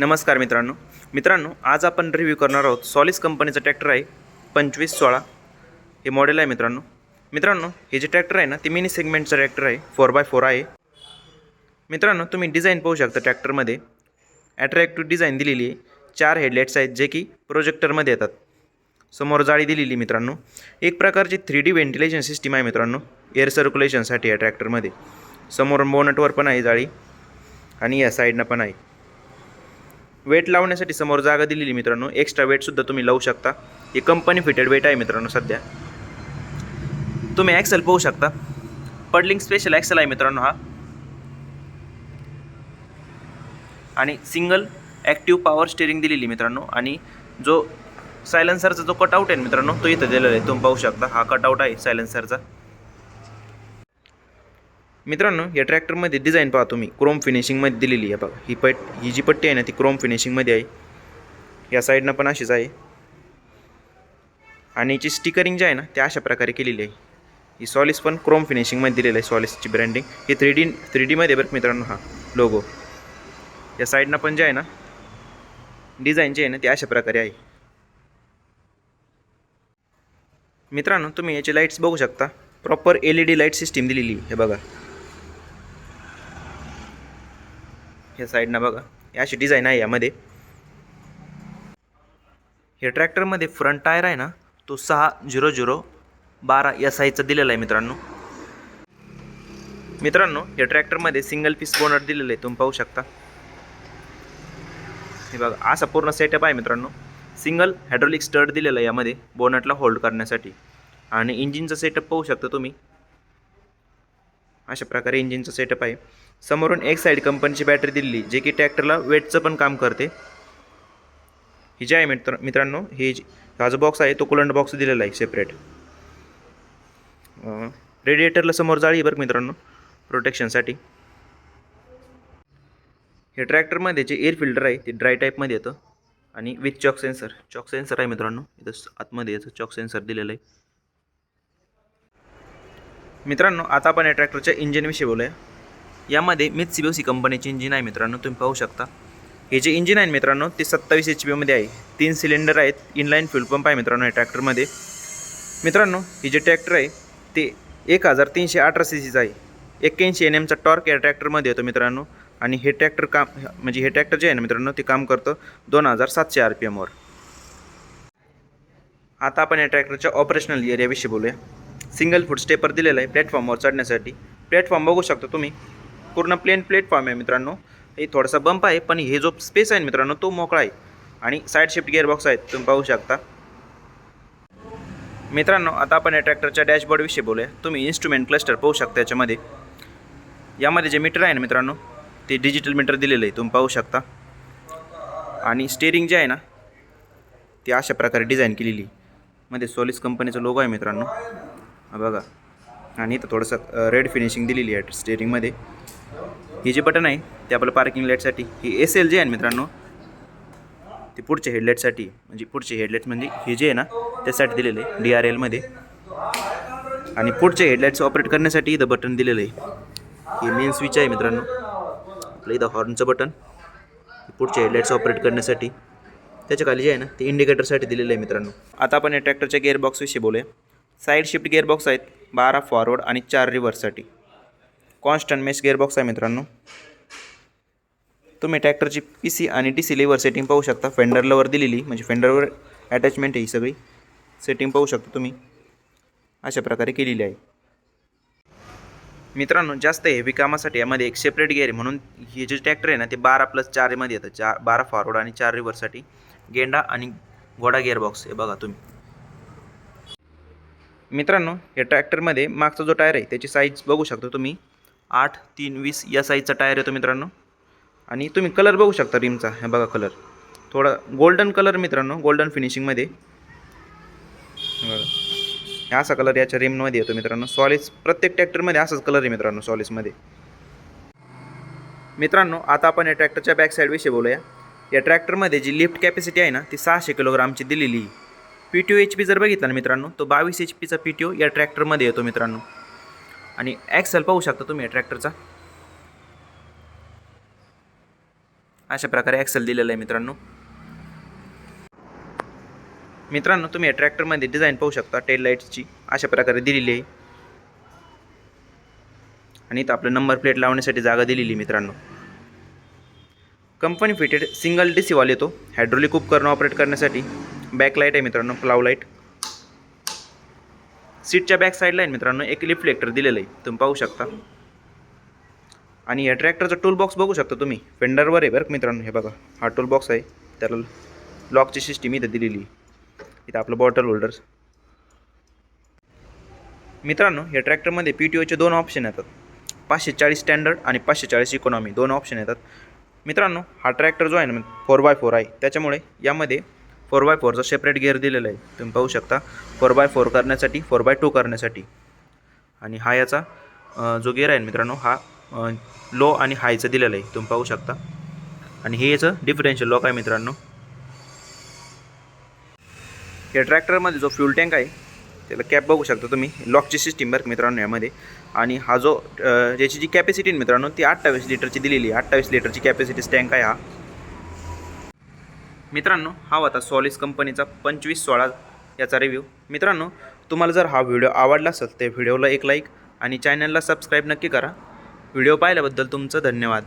नमस्कार मित्रांनो. मित्रांनो आज आपण रिव्ह्यू करणार आहोत सॉलिस कंपनीचं ट्रॅक्टर आहे पंचवीस सोळा. हे मॉडेल आहे मित्रांनो. मित्रांनो हे जे ट्रॅक्टर आहे ना ते मिनी सेगमेंटचं ट्रॅक्टर आहे फोर बाय फोर आहे. मित्रांनो तुम्ही डिझाईन पाहू शकता ट्रॅक्टरमध्ये ॲट्रॅक्टिव्ह डिझाईन दिलेली आहे. चार हेडलाईट्स आहेत जे की प्रोजेक्टरमध्ये येतात. समोर जाळी दिलेली मित्रांनो. एक प्रकारची थ्री डी व्हेंटिलेशन सिस्टीम आहे मित्रांनो. एअर सर्क्युलेशनसाठी या ट्रॅक्टरमध्ये समोर बोनटवर पण आहे जाळी. आणि या साईडनं पण आहे. वेट लावण्यासाठी समोर जागा दिलेली मित्रांनो. एक्स्ट्रा वेटसुद्धा तुम्ही लावू शकता. हे कंपनी फिटेड वेट आहे मित्रांनो सध्या. तुम्ही ॲक्सेल पाहू शकता. पडलिंग स्पेशल ॲक्सेल आहे मित्रांनो हा. आणि सिंगल ॲक्टिव्ह पॉवर स्टेरिंग दिलेली मित्रांनो. आणि जो सायलेन्सरचा जो कटआउट आहे मित्रांनो तो इथं दिलेला आहे. तुम्ही पाहू शकता. हा कटआउट आहे सायलेन्सरचा मित्रांनो या ट्रॅक्टरमध्ये डिझाईन पाहा तुम्ही. क्रोम फिनिशिंगमध्ये दिलेली आहे बघा. ही पट ही जी पट्टी आहे ना ती क्रोम फिनिशिंगमध्ये आहे. या साईडनं पण अशीच आहे. आणि याची स्टिकरिंग जी आहे ना ते अशा प्रकारे केलेली आहे. ही सॉलिस पण क्रोम फिनिशिंगमध्ये दिलेलं आहे सॉलिसची ब्रँडिंग ही थ्री डी थ्री डीमध्ये बरं मित्रांनो हा लोगो या साईडनं पण जे आहे ना डिझाईन जे आहे ना ते अशा प्रकारे आहे. मित्रांनो तुम्ही याचे लाईट्स बघू शकता. Proper L E D light system दिलेली आहे हे बघा. ह्या साईडनं बघा. अशी डिझाईन आहे यामध्ये. हे ट्रॅक्टरमध्ये फ्रंट टायर आहे ना तो सहा झिरो झिरो बारा या साईजचा दिलेला आहे मित्रांनो. मित्रांनो या ट्रॅक्टरमध्ये सिंगल पीस बोनट दिलेलं आहे तुम्ही पाहू शकता. हे बघा असा पूर्ण सेटअप आहे मित्रांनो. सिंगल हायड्रोलिक स्टर्ट दिलेला आहे यामध्ये बोनटला होल्ड करण्यासाठी. आणि इंजिनचा सेटअप पाहू शकता तुम्ही. अशा प्रकारे इंजिनचा सेटअप आहे. समोरून एक साईड कंपनीची बॅटरी दिली जे की ट्रॅक्टरला वेटचं पण काम करते. ही जे आहे मित्र मित्रांनो हे जी- हा जो बॉक्स आहे तो कुलंट बॉक्स दिलेला आहे सेपरेट रेडिएटरला समोर जाळी बरं मित्रांनो प्रोटेक्शनसाठी हे ट्रॅक्टरमध्ये जे एअर फिल्टर आहे ते ड्राय टाईपमध्ये येतं. आणि with choke sensor choke sensor आहे मित्रांनो इथं आतमध्ये याचं चॉक सेन्सर दिलेलं आहे. मित्रांनो आता आपण या ट्रॅक्टरच्या इंजिनविषयी बोलूया. यामध्ये मिथ सिबोसी कंपनीचे इंजिन आहे मित्रांनो तुम्ही पाहू शकता. हे जे इंजिन आहे मित्रांनो ते सत्तावीस एच पीमध्ये आहे. तीन सिलेंडर आहेत इनलाईन फ्युल पंप आहे मित्रांनो या ट्रॅक्टरमध्ये मित्रांनो हे जे ट्रॅक्टर आहे ते एक हजार तीनशे अठरा सी सीचं आहे. एक्क्याऐंशी एन एमचा टॉर्क या ट्रॅक्टरमध्ये येतो मित्रांनो. आणि हे ट्रॅक्टर काम म्हणजे हे ट्रॅक्टर जे आहे ना मित्रांनो ते काम करतं दोन हजार सातशे आर पी एमवर आता आपण या ट्रॅक्टरच्या ऑपरेशनल एरियाविषयी बोलूया. सिंगल फूट स्टेपर दिलेला आहे प्लॅटफॉर्मवर चढण्यासाठी. प्लॅटफॉर्म बघू शकता तुम्ही. पूर्ण प्लेन प्लॅटफॉर्म आहे मित्रांनो. हे थोडासा बंप आहे पण हे जो स्पेस आहे मित्रांनो तो मोकळा आहे. आणि साईड शिफ्ट गिअरबॉक्स आहेत तुम्ही पाहू शकता. मित्रांनो आता आपण या ट्रॅक्टरच्या डॅशबोर्डविषयी बोलूया. तुम्ही इन्स्ट्रुमेंट क्लस्टर पाहू शकता याच्यामध्ये. यामध्ये जे मीटर आहे ना मित्रांनो ते डिजिटल मीटर दिलेलं आहे तुम्ही पाहू शकता. आणि स्टेअरिंग जे आहे ना ते अशा प्रकारे डिझाईन केलेली मध्ये सोलिस कंपनीचा लोगो आहे मित्रांनो. बघा. आणि इथं थोडंसं रेड फिनिशिंग दिलेली आहे स्टेअरिंगमध्ये हे जे बटन आहे ते आपलं पार्किंग लाईटसाठी ही एस एल जे आहे ना मित्रांनो ते पुढच्या हेडलाईटसाठी म्हणजे पुढचे हेडलाईट म्हणजे हे जे आहे ना त्यासाठी दिलेलं आहे डी आर एलमध्ये आणि पुढचे हेडलाईट्स ऑपरेट करण्यासाठी इथं बटन दिलेलं आहे. हे मेन स्विच आहे मित्रांनो. आपलं इथं हॉर्नचं बटन पुढचे हेडलाईट्स ऑपरेट करण्यासाठी. त्याच्याखाली जे आहे ना ते इंडिकेटरसाठी दिलेलं आहे मित्रांनो. आता आपण या ट्रॅक्टरच्या गिअरबॉक्सविषयी बोलूया. साईड शिफ्ट गिअरबॉक्स आहेत बारा फॉरवर्ड आणि चार रिव्हर्ससाठी कॉन्स्टंट मेश गेअरबॉक्स आहे मित्रांनो. तुम्ही ट्रॅक्टरची पी सी आणि टी सी लेवर सेटिंग पाहू शकता. फेंडरलावर दिलेली म्हणजे फेंडरवर अटॅचमेंट आहे ही सगळी. सेटिंग पाहू शकता तुम्ही. अशा प्रकारे केलेली आहे. मित्रांनो जास्त हेवी कामासाठी यामध्ये एक सेपरेट गेअर आहे. म्हणून हे जे ट्रॅक्टर आहे ना ते बारा प्लस चारमध्ये येतं. चार बारा फॉरवर्ड आणि चार रिव्हरसाठी गेंडा आणि घोडा गिअरबॉक्स हे बघा तुम्ही. मित्रांनो या ट्रॅक्टरमध्ये मागचा जो टायर आहे त्याची साईज बघू शकता तुम्ही. आठ तीन वीस या साईजचा टायर येतो मित्रांनो. आणि तुम्ही कलर बघू शकता रिमचा हे बघा कलर थोडा गोल्डन कलर मित्रांनो गोल्डन फिनिशिंगमध्ये हे बघा. हे असा कलर याच्या रिममध्ये येतो मित्रांनो. सॉलिस प्रत्येक ट्रॅक्टरमध्ये असाच कलर आहे मित्रांनो सॉलिसमध्ये मित्रांनो आता आपण या ट्रॅक्टरच्या बॅक साईडविषयी बोलूया. या ट्रॅक्टरमध्ये जी लिफ्ट कॅपॅसिटी आहे ना ती सहाशे किलोग्रामची दिलेली P T O H P जर बघितला ना मित्रांनो तो बावीस एच पीचा पी टी ओ या ट्रॅक्टरमध्ये येतो मित्रांनो. आणि ॲक्सेल पाहू शकता तुम्ही ट्रॅक्टरचा अशा प्रकारे ॲक्सेल दिलेलं आहे मित्रांनो. मित्रांनो तुम्ही या ट्रॅक्टरमध्ये डिझाईन पाहू शकता टेल लाईट्सची अशा प्रकारे दिलेली आहे. आणि इथं आपलं नंबर प्लेट लावण्यासाठी जागा दिलेली आहे मित्रांनो. कंपनी फिटेड सिंगल डी सीवाल येतो. हायड्रोलिक उपकरण ऑपरेट करण्यासाठी. बॅकलाईट आहे मित्रांनो प्लाव लाइट सीटच्या बॅक साईडला आहे मित्रांनो एक रिफ्लेक्टर दिलेलं आहे. तुम्ही पाहू शकता. आणि या ट्रॅक्टरचा टूल बॉक्स बघू शकता तुम्ही. फेंडरवर आहे बरं मित्रांनो हे बघा. हा टूल बॉक्स आहे. त्याला लॉकची सिस्टीम इथं दिलेली आहे. इथं आपलं बॉटल होल्डर्स मित्रांनो या ट्रॅक्टरमध्ये पी टी ओचे दोन ऑप्शन येतात. पाचशे चाळीस स्टँडर्ड आणि पाचशे चाळीस इकॉनॉमी दोन ऑप्शन येतात. मित्रांनो हा ट्रॅक्टर जो आहे ना फोर बाय फोर आहे. त्याच्यामुळे यामध्ये फोर बाय फोरचा सेपरेट गिअर दिलेला आहे. तुम्ही पाहू शकता. फोर बाय फोर करण्यासाठी फोर बाय टू करण्यासाठी. आणि हा याचा जो गिअर आहे मित्रांनो हा लो आणि हायचं दिलेलं आहे. तुम्ही पाहू शकता. आणि हे याचं डिफरेन्शियल लॉक आहे मित्रांनो. या ट्रॅक्टरमध्ये जो फ्यूल टँक आहे त्याला कॅप बघू शकता तुम्ही. लॉकची सिस्टीम बरं मित्रांनो यामध्ये. आणि हा जो ज्याची जी कॅपॅसिटी मित्रांनो ती अठ्ठावीस लिटरची दिलेली आहे. अठ्ठावीस लिटरची कॅपॅसिटी टँक आहे हा. मित्रांनो हा होता सॉलिस कंपनीचा पंचवीस सोळा याचा रिव्ह्यू मित्रांनो तुम्हाला जर हा व्हिडिओ आवडला असेल तर व्हिडिओला एक लाईक आणि चॅनलला सबस्क्राईब नक्की करा. व्हिडिओ पाहिल्याबद्दल तुमचं धन्यवाद.